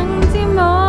รั้งที่มอง